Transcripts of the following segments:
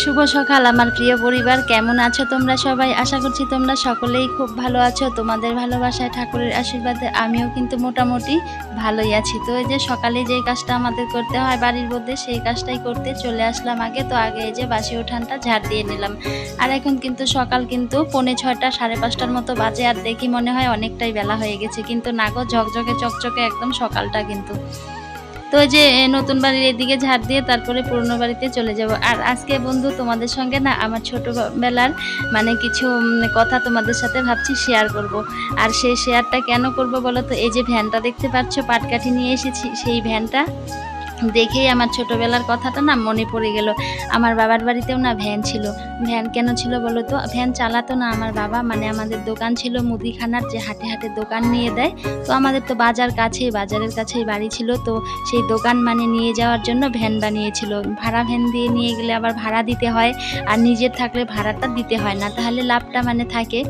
শুভ সকাল, আমার প্রিয় পরিবার। কেমন আছো তোমরা সবাই? আশা করছি তোমরা সকলেই খুব ভালো আছো। তোমাদের ভালোবাসায়, ঠাকুরের আশীর্বাদে আমিও কিন্তু মোটামুটি ভালোই আছি। তো এই যে সকালে যে কাজটা আমাদের করতে হয় বাড়ির মধ্যে, সেই কাজটাই করতে চলে আসলাম আগে। তো আগে এই যে বাসি উঠানটা ঝাড় দিয়ে নিলাম। আর এখন কিন্তু সকাল কিন্তু পৌনে ছয়টা, সাড়ে পাঁচটার মতো বাজে। আর দেখি মনে হয় অনেকটাই বেলা হয়ে গেছে। কিন্তু নাগো ঝকঝকে, চকচকে একদম সকালটা কিন্তু। তো যে নতুন বাড়ির এদিকে ঝাড় দিয়ে তারপরে পুরনো বাড়িতে চলে যাব। আর আজকে বন্ধু তোমাদের সঙ্গে না আমার ছোটোবেলার মানে কিছু কথা তোমাদের সাথে ভাবছি শেয়ার করব। আর সেই শেয়ারটা কেন করব বলো তো? এই যে ভ্যানটা দেখতে পাচ্ছ, পাটকাঠি নিয়ে এসেছি, সেই ভ্যানটা? দেখেই আমার ছোটবেলার কথাটা না মনে পড়ে গেল। আমার বাবার বাড়িতেও না ভ্যান ছিল। ভ্যান কেন ছিল বলো তো? ভ্যান চালাতো না আমার বাবা। মানে আমাদের দোকান ছিল মুদিখানার, যে হাটে হাটে দোকান নিয়ে দেয়। তো আমাদের তো বাজার কাছেই, বাজারের কাছেই বাড়ি ছিল। তো সেই দোকান মানে নিয়ে যাওয়ার জন্য ভ্যান বানিয়েছিল। ভাড়া ভ্যান দিয়ে নিয়ে গেলে আবার ভাড়া দিতে হয়। আর নিজের থাকলে ভাড়াটা দিতে হয় না। তাহলে লাভটা মানে থাকে।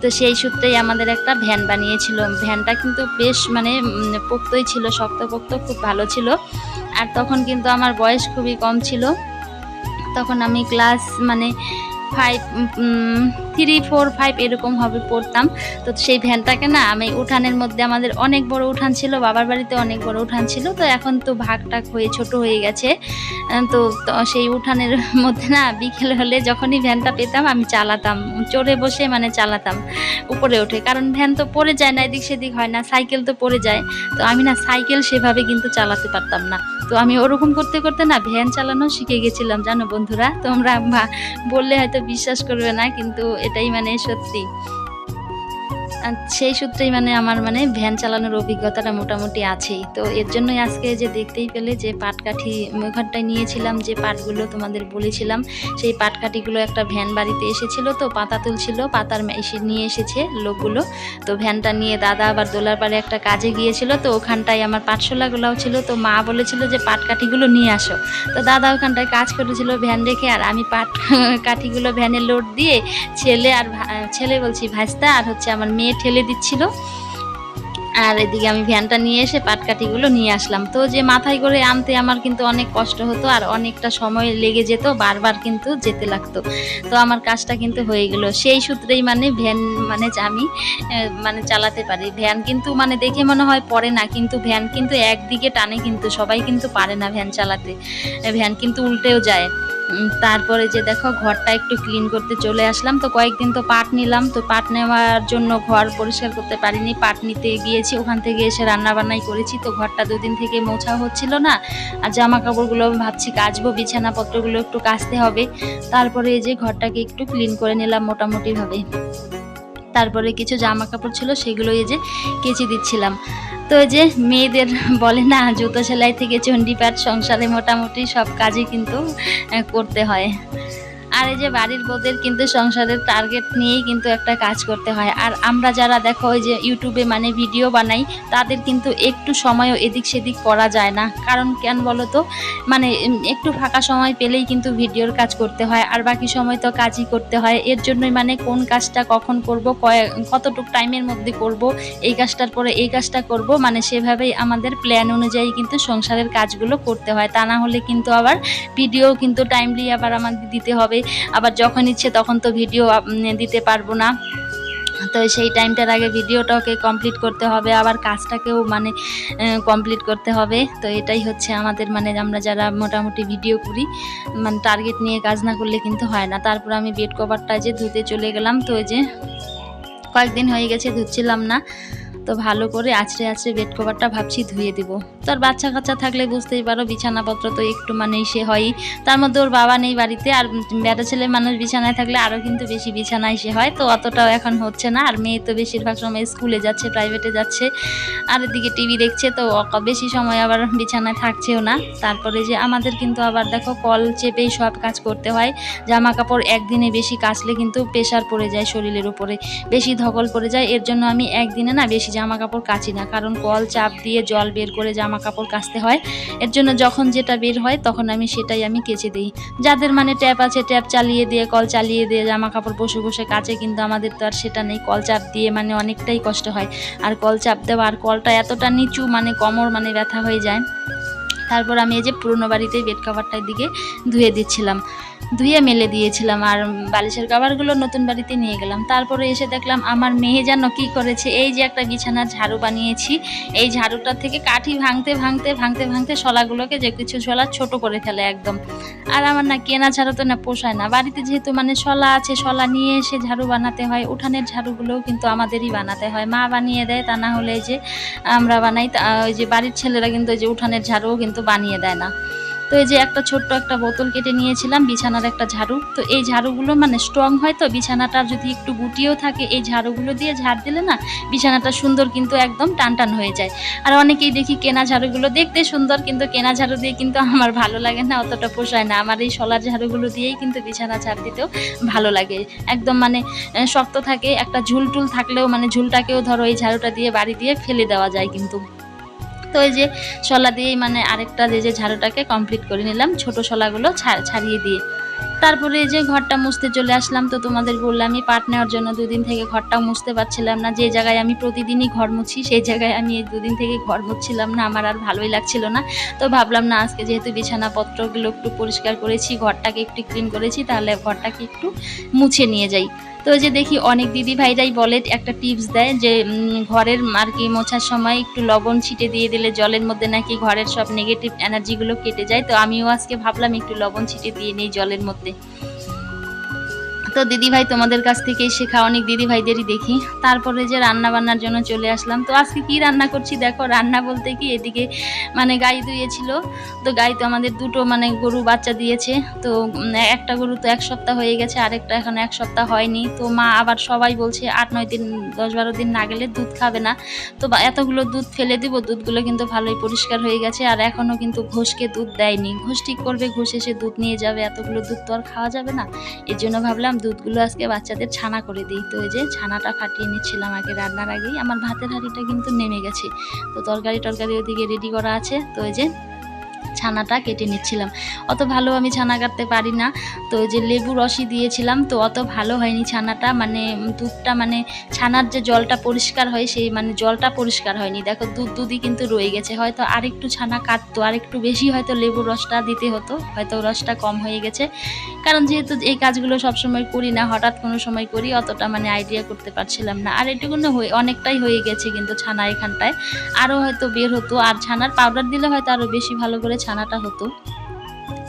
তো সেই সূত্রেই আমাদের একটা ভ্যান বানিয়েছিল। ভ্যানটা কিন্তু বেশ মানে পোক্তই ছিল, শক্তপোক্ত, খুব ভালো ছিল। আর তখন কিন্তু আমার বয়স খুবই কম ছিল। তখন আমি ক্লাস মানে ফাইভ থ্রি ফোর ফাইভ এরকম হবে পড়তাম। তো সেই ভ্যানটাকে না আমি উঠানের মধ্যে আমাদের অনেক বড় উঠান ছিল, বাবার বাড়িতে অনেক বড় উঠান ছিল, তো এখন তো ভাগ টাক হয়ে ছোট হয়ে গেছে। তো সেই উঠানের মধ্যে না বিকেল হলে যখনই ভ্যানটা পেতাম আমি চালাতাম, চড়ে বসে মানে চালাতাম উপরে ওঠে কারণ ভ্যান তো পড়ে যায় না, এদিক সেদিক হয় না, সাইকেল তো পড়ে যায়। তো আমি না সাইকেল সেভাবে কিন্তু চালাতে পারতাম না। তো আমি ওরকম করতে করতে না ভ্যান চালানো শিখে গেছিলাম, জানো বন্ধুরা? তোমরা বললে হয়তো বিশ্বাস করবে না, কিন্তু এটাই মানে সত্যি। সেই সূত্রেই মানে আমার মানে ভ্যান চালানোর অভিজ্ঞতাটা মোটামুটি আছেই। তো এর জন্যই আজকে যে দেখতেই পেলে যে পাটকাঠি ওখানটায় নিয়েছিলাম, যে পাটগুলো তোমাদের বলেছিলাম, সেই পাটকাঠিগুলো একটা ভ্যান বাড়িতে এসেছিল, তো পাতা তুলছিল, পাতার এসে নিয়ে এসেছে লোকগুলো। তো ভ্যানটা নিয়ে দাদা আবার দোলার পাড়ে একটা কাজে গিয়েছিল, তো ওখানটায় আমার পাটশোলাগুলোও ছিল, তো মা বলেছিল যে পাটকাঠিগুলো নিয়ে আসো। তো দাদা ওখানটায় কাজ করেছিল ভ্যান রেখে, আর আমি পাট কাঠিগুলো ভ্যানে লোড দিয়ে ছেলে আর ছেলে বলছি ভাইস্তা, আর হচ্ছে আমার মেয়ে ঠেলে দিচ্ছিল। আর এদিকে আমি ভ্যানটা নিয়ে এসে পাটকাঠিগুলো নিয়ে আসলাম। তো যে মাথায় করে আনতে আমার কিন্তু অনেক কষ্ট হতো আর অনেকটা সময় লেগে যেত, বারবার কিন্তু যেতে লাগতো। তো আমার কাজটা কিন্তু হয়ে গেল। সেই সূত্রেই মানে ভ্যান মানে আমি মানে চালাতে পারি। ভ্যান কিন্তু মানে দেখে মনে হয় পড়ে না, কিন্তু ভ্যান কিন্তু একদিকে টানে কিন্তু সবাই কিন্তু পারে না ভ্যান চালাতে। ভ্যান কিন্তু উল্টেও যায়। তারপরে যে দেখো ঘরটা একটু ক্লিন করতে চলে আসলাম। তো কয়েকদিন তো পাট নিলাম, তো পাট নেওয়ার জন্য ঘর পরিষ্কার করতে পারিনি। পাট নিতে গিয়েছি, ওখান থেকে এসে রান্না বান্নাই করেছি। তো ঘরটা দুদিন থেকে মোছা হচ্ছিল না, আর জামা কাপড়গুলো ভাবছি কাচবো, বিছানাপত্রগুলো একটু কাচতে হবে। তারপরে এই যে ঘরটাকে একটু ক্লিন করে নিলাম মোটামুটিভাবে। তারপরে কিছু জামা কাপড় ছিল, সেগুলো এই যে কেচে দিচ্ছিলাম। তো যে মেয়েদের বলে না, জুতো সেলাই থেকে চণ্ডীপাঠ, সংসারে মোটামুটি সব কাজই কিন্তু করতে হয়। আর এই যে বাড়ির বউদের কিন্তু সংসারের টার্গেট নিয়েই কিন্তু একটা কাজ করতে হয়। আর আমরা যারা দেখো ওই যে ইউটিউবে মানে ভিডিও বানাই, তাদের কিন্তু একটু সময়ও এদিক সেদিক করা যায় না। কারণ কেন বলো তো? মানে একটু ফাঁকা সময় পেলেই কিন্তু ভিডিওর কাজ করতে হয়, আর বাকি সময় তো কাজই করতে হয়। এর জন্যই মানে কোন কাজটা কখন করব, কয় কতটুকু টাইমের মধ্যে করব, এই কাজটার পরে এই কাজটা করব মানে সেভাবেই আমাদের প্ল্যান অনুযায়ী কিন্তু সংসারের কাজগুলো করতে হয়। তা না হলে কিন্তু আবার ভিডিও কিন্তু টাইমলি আবার আমাদের দিতে হবে। আবার যখন ইচ্ছে তখন তো ভিডিও দিতে পারব না। তো সেই টাইমটার আগে ভিডিওটাকে কমপ্লিট করতে হবে, আবার কাজটাকেও মানে কমপ্লিট করতে হবে। তো এটাই হচ্ছে আমাদের মানে আমরা যারা মোটামুটি ভিডিও করি মানে টার্গেট নিয়ে কাজ না করলে কিন্তু হয় না। তারপর আমি বেড কভারটা যে ধুতে চলে গেলাম, তো যে কয়েকদিন হয়ে গেছে, ধুচ্ছিলাম না। তো ভালো করে আছড়ে আছড়ে বেড কভারটা ভাবছি ধুয়ে দিব। তো আর বাচ্চা কাচ্চা থাকলে বুঝতেই পারো, বিছানাপত্র তো একটু মানে সে হয়ই। তার মধ্যে ওর বাবা নেই বাড়িতে, আর বেটা ছেলে মানুষ বিছানায় থাকলে আরও কিন্তু বেশি বিছানায় সে হয়, তো অতটাও এখন হচ্ছে না। আর মেয়ে তো বেশিরভাগ সময় স্কুলে যাচ্ছে প্রাইভেটে যাচ্ছে। আর এদিকে টিভি দেখছে, তো বেশি সময় আবার বিছানায় থাকছেও না। তারপরে যে আমাদের কিন্তু আবার দেখো কল চেপেই সব কাজ করতে হয়। জামা কাপড় একদিনে বেশি কাচলে কিন্তু প্রেশার পড়ে যায় শরীরের উপরে, বেশি ধকল পড়ে যায়। এর জন্য আমি একদিনে না বেশি জামা কাপড় কাচি না, কারণ কল চাপ দিয়ে জল বের করে জামা কাপড় কাচতে হয়। এর জন্য যখন যেটা বের হয়, তখন আমি সেটাই আমি কেচে দিই। যাদের মানে ট্যাপ আছে, ট্যাপ চালিয়ে দিয়ে, কল চালিয়ে দিয়ে জামা কাপড় বসে বসে কাচে, কিন্তু আমাদের তো আর সেটা নেই। কল চাপ দিয়ে মানে অনেকটাই কষ্ট হয়। আর কল চাপ দেওয়া আর কলটা এতটা নিচু মানে কোমর মানে ব্যথা হয়ে যায়। তারপর আমি এই যে পুরনো বাড়িতে বেড কাভারটার দিকে ধুয়ে দিচ্ছিলাম। ধুয়ে মেলে দিয়েছিলাম আর বালিশের কাভারগুলো নতুন বাড়িতে নিয়ে গেলাম। তারপরে এসে দেখলাম আমার মেয়ে যেন কী করেছে, এই যে একটা বিছানার ঝাড়ু বানিয়েছি। এই ঝাড়ুটা থেকে কাঠি ভাঙতে ভাঙতে ভাঙতে ভাঙতে শলাগুলোকে যে কিছু শলা ছোট করে ফেলে একদম। আর আমার না কেনা ঝাড়ু তো না পোষায় না। বাড়িতে যেহেতু মানে শলা আছে, শলা নিয়ে এসে ঝাড়ু বানাতে হয়, উঠানের ঝাড়ুগুলোও কিন্তু আমাদেরই বানাতে হয়। মা বানিয়ে দেয়, তা না হলে যে আমরা বানাই ওই যে বাড়ির ছেলেরা কিন্তু ওই যে উঠানের ঝাড়ুও কিন্তু বানিয়ে দেয় না। তো এই যে একটা ছোট্ট একটা বোতল কেটে নিয়েছিলাম, বিছানার একটা ঝাড়ু। তো এই ঝাড়ুগুলো মানে স্ট্রং হয় তো বিছানাটা যদি একটু গুটিয়েও থাকে, এই ঝাড়ুগুলো দিয়ে ঝাড় দিলে না, বিছানাটা সুন্দর কিন্তু একদম টান টান হয়ে যায়। আর অনেকেই দেখি কেনা ঝাড়ুগুলো দেখতে সুন্দর, কিন্তু কেনা ঝাড়ু দিয়ে কিন্তু আমার ভালো লাগে না, অতটা পোষায় না। আমার এই শলার ঝাড়ুগুলো দিয়েই কিন্তু বিছানা ঝাড় দিতেও ভালো লাগে। একদম মানে শক্ত থাকে, একটা ঝুল টুল থাকলেও মানে ঝুলটাকেও ধরো এই ঝাড়ুটা দিয়ে বাড়ি দিয়ে ফেলে দেওয়া যায় কিন্তু। তো এই যে শলা দিয়েই মানে আরেকটা যে যে ঝাড়ুটাকে কমপ্লিট করে নিলাম, ছোট শলাগুলো ছাড়িয়ে দিয়ে। তারপরে এই যে ঘরটা মুছতে চলে আসলাম, তো তোমাদের বললাম পাট নেওয়ার জন্য দুদিন থেকে ঘরটা মুছতে পারছিলাম না। যে জায়গায় আমি প্রতিদিনই ঘর মুছি, সেই জায়গায় আমি এই দুদিন থেকে ঘর মুছছিলাম না, আমার আর ভালোই লাগছিল না। তো ভাবলাম, না, আজকে যেহেতু বিছানাপত্রগুলো একটু পরিষ্কার করেছি, ঘরটাকে একটু ক্লিন করেছি, তাহলে ঘরটাকে একটু মুছে নিয়ে যাই। তো যে দেখি অনেক দিদি ভাইরাই বলে, একটা টিপস দেয় যে ঘরের আর কি মোছার সময় একটু লবণ ছিটে দিয়ে দিলে জলের মধ্যে নাকি ঘরের সব নেগেটিভ এনার্জিগুলো কেটে যায়। তো আমিও আজকে ভাবলাম একটু লবণ ছিটে দিয়ে নিই জলের মধ্যে। তো দিদি ভাই তোমাদের কাছ থেকেই শেখা, অনেক দিদি ভাইদেরই দেখি। তারপরে যে রান্না বান্নার জন্য চলে আসলাম। তো আজকে কি রান্না করছি দেখো, রান্না বলতে কি এদিকে মানে গাই দুয়েছিল তো গাই তো আমাদের দুটো মানে গরু বাচ্চা দিয়েছে। তো একটা গরু তো এক সপ্তাহ হয়ে গেছে, আরেকটা এখন এক সপ্তাহ হয়নি। তো মা আবার সবাই বলছে, আট, নয় দিন, দশ, বারো দিন না গেলে দুধ খাবে না। তো এতগুলো দুধ ফেলে দিব, দুধগুলো কিন্তু ভালোই পরিষ্কার হয়ে গেছে। আর এখনও কিন্তু ঘোষকে দুধ দেয়নি। ঘোষ ঠিক করবে, ঘোষ এসে দুধ নিয়ে যাবে, এতগুলো দুধ তো আর খাওয়া যাবে না। এর জন্য ভাবলাম দুধগুলো আজকে বাচ্চাদের ছানা করে দিই। তো এই যে ছানাটা ফাটিয়ে নিচ্ছিলাম আগে রান্নার আগেই। আমার ভাতের হাঁড়িটা কিন্তু নেমে গেছে। তো তরকারি টরকারি ওদিকে রেডি করা আছে। তো এই যে ছানাটা কেটে নিচ্ছিলাম। অত ভালো আমি ছানা কাটতে পারি না। তো যে লেবু রসই দিয়েছিলাম, তো অত ভালো হয়নি ছানাটা। মানে দুধটা মানে ছানার যে জলটা পরিষ্কার হয়, সেই মানে জলটা পরিষ্কার হয়নি। দেখো, দুধ দুধই কিন্তু রয়ে গেছে। হয়তো আরেকটু ছানা কাটতো, আরেকটু বেশি হয়তো লেবুর রসটা দিতে হতো, হয়তো রসটা কম হয়ে গেছে। কারণ যেহেতু এই কাজগুলো সবসময় করি না, হঠাৎ কোনো সময় করি, অতটা মানে আইডিয়া করতে পারছিলাম না। আর এটুকুনো হয়ে, অনেকটাই হয়ে গেছে কিন্তু ছানা এখানটায়। আরও হয়তো বের হতো, আর ছানার পাউডার দিলে হয়তো আরও বেশি ভালো করে ছানাটা হতো।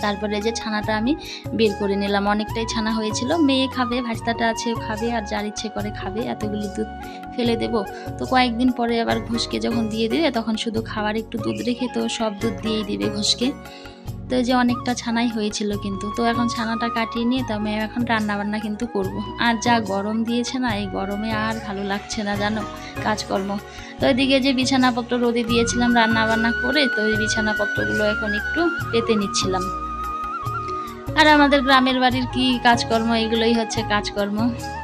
তারপরে যে ছানাটা আমি বের করে নিলাম, অনেকটাই ছানা হয়েছিল। মেয়ে খাবে, ভাস্তাটা আছে খাবে, আর যার ইচ্ছে করে খাবে, এতগুলি দুধ ফেলে দেব। তো কয়েকদিন পরে আবার ঘুষকে যখন দিয়ে দেবে, তখন শুধু খাবার একটু দুধ রেখে তো সব দুধ দিয়েই দেবে ঘুষকে। তো যে অনেকটা ছানাই হয়েছিল কিন্তু। তো এখন ছানাটা কাটিয়ে নিয়ে তো আমি এখন রান্না বান্না কিন্তু করব। আর যা গরম দিয়েছে না, এই গরমে আর ভালো লাগছে না, জানো? কাজকর্ম। তো এদিকে যে বিছানাপত্র রোদে দিয়েছিলাম রান্না বান্না করে, তো এই বিছানাপত্রগুলো এখন একটু পেতে নিচ্ছিলাম। আর আমাদের গ্রামের বাড়ির কি কাজকর্ম? এগুলোই হচ্ছে কাজকর্ম।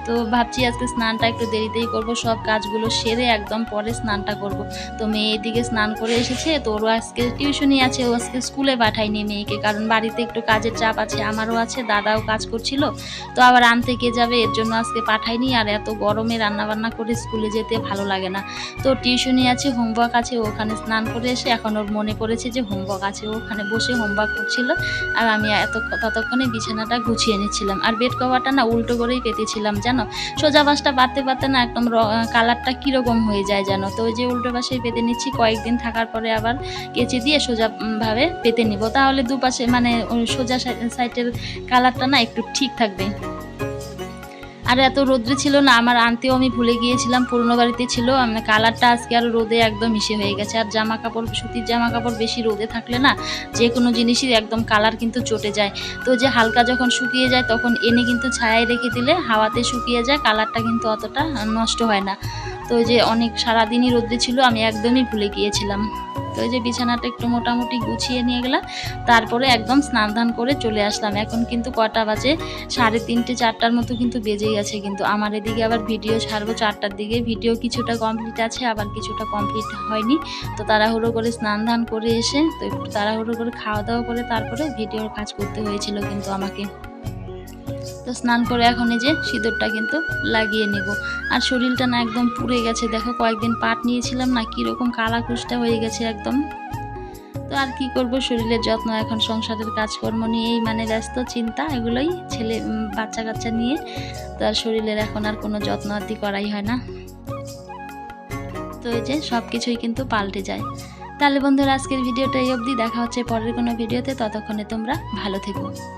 তো ভাবছি আজকে স্নানটা একটু দেরিতেই করব, সব কাজগুলো সেরে একদম পরে স্নানটা করব। তো মেয়ে এদিকে স্নান করে এসেছে, তো ওরও আজকে টিউশনই আছে, ও আজকে স্কুলে পাঠায়নি মেয়েকে, কারণ বাড়িতে একটু কাজের চাপ আছে, আমারও আছে, দাদাও কাজ করছিল। তো আবার আনতে কে যাবে, এর জন্য আজকে পাঠাইনি আর এত গরমে রান্না বান্না করে স্কুলে যেতে ভালো লাগে না। তো টিউশনই আছে, হোমওয়ার্ক আছে ওখানে স্নান করে এসে এখন ওর মনে পড়েছে যে হোমওয়ার্ক আছে ওখানে বসে হোমওয়ার্ক করছিল, আর আমি এত ততক্ষণে বিছানাটা গুছিয়ে নিচ্ছিলাম। আর বেড কভারটা না উল্টো করেই পেতেছিলাম, জানো? সোজা বাসটা বাড়তে পারতে না একদম কালারটা কীরকম হয়ে যায় জানো? তো ওই যে উল্টো পাশেই পেতে নিচ্ছি, কয়েকদিন থাকার পরে আবার কেচে দিয়ে সোজাভাবে ভাবে পেতে নিব। তাহলে দুপাশে মানে সোজা সাইডের কালারটা না একটু ঠিক থাকবে। আর এত রোদ্রে ছিল না, আমার আনতেও আমি ভুলে গিয়েছিলাম, পুরনো বাড়িতে ছিল। আমার কালারটা আজকে আর রোদে একদম মিশে হয়ে গেছে। আর জামা কাপড় সুতির জামা কাপড় বেশি রোদে থাকলে না, যে কোনো জিনিসই একদম কালার কিন্তু চটে যায়। তো যে হালকা যখন শুকিয়ে যায়, তখন এনে কিন্তু ছায়ায় রেখে দিলে হাওয়াতে শুকিয়ে যায়, কালারটা কিন্তু অতটা নষ্ট হয় না। তো যে অনেক সারাদিনই রোদ্রে ছিল, আমি একদমই ভুলে গিয়েছিলাম। তো ওই যে বিছানাটা একটু মোটামুটি গুছিয়ে নিয়ে গেলাম, তারপরে একদম স্নান ধান করে চলে আসলাম। এখন কিন্তু কটা বাজে? সাড়ে তিনটে, চারটার মতো কিন্তু বেজে গেছে কিন্তু। আমার এদিকে আবার ভিডিও ছাড়বো, চারটার দিকে। ভিডিও কিছুটা কমপ্লিট আছে, আবার কিছুটা কমপ্লিট হয়নি। তো তাড়াহুড়ো করে স্নান ধান করে এসে, তো একটু তাড়াহুড়ো করে খাওয়া দাওয়া করে তারপরে ভিডিওর কাজ করতে হয়েছিল কিন্তু আমাকে। তো স্নান করে এখন এই যে সিঁদুরটা কিন্তু লাগিয়ে নেব। আর শরীরটা না একদম পুড়ে গেছে, দেখো কয়েকদিন পাট নিয়েছিলাম না, কীরকম কালা কুচটা হয়ে গেছে একদম। তো আর কি করব, শরীরের যত্ন এখন, সংসারের কাজকর্ম নিয়েই মানে ব্যস্ত, চিন্তা, এগুলোই ছেলে বাচ্চা কাচ্চা নিয়ে, তো আর শরীরের এখন আর কোনো যত্ন আত্তি করাই হয় না। তো এই যে সব কিছুই কিন্তু পাল্টে যায়। তাহলে বন্ধুরা, আজকের ভিডিওটা এই অবধি, দেখা হচ্ছে পরের কোনো ভিডিওতে, ততক্ষণে তোমরা ভালো থেকো।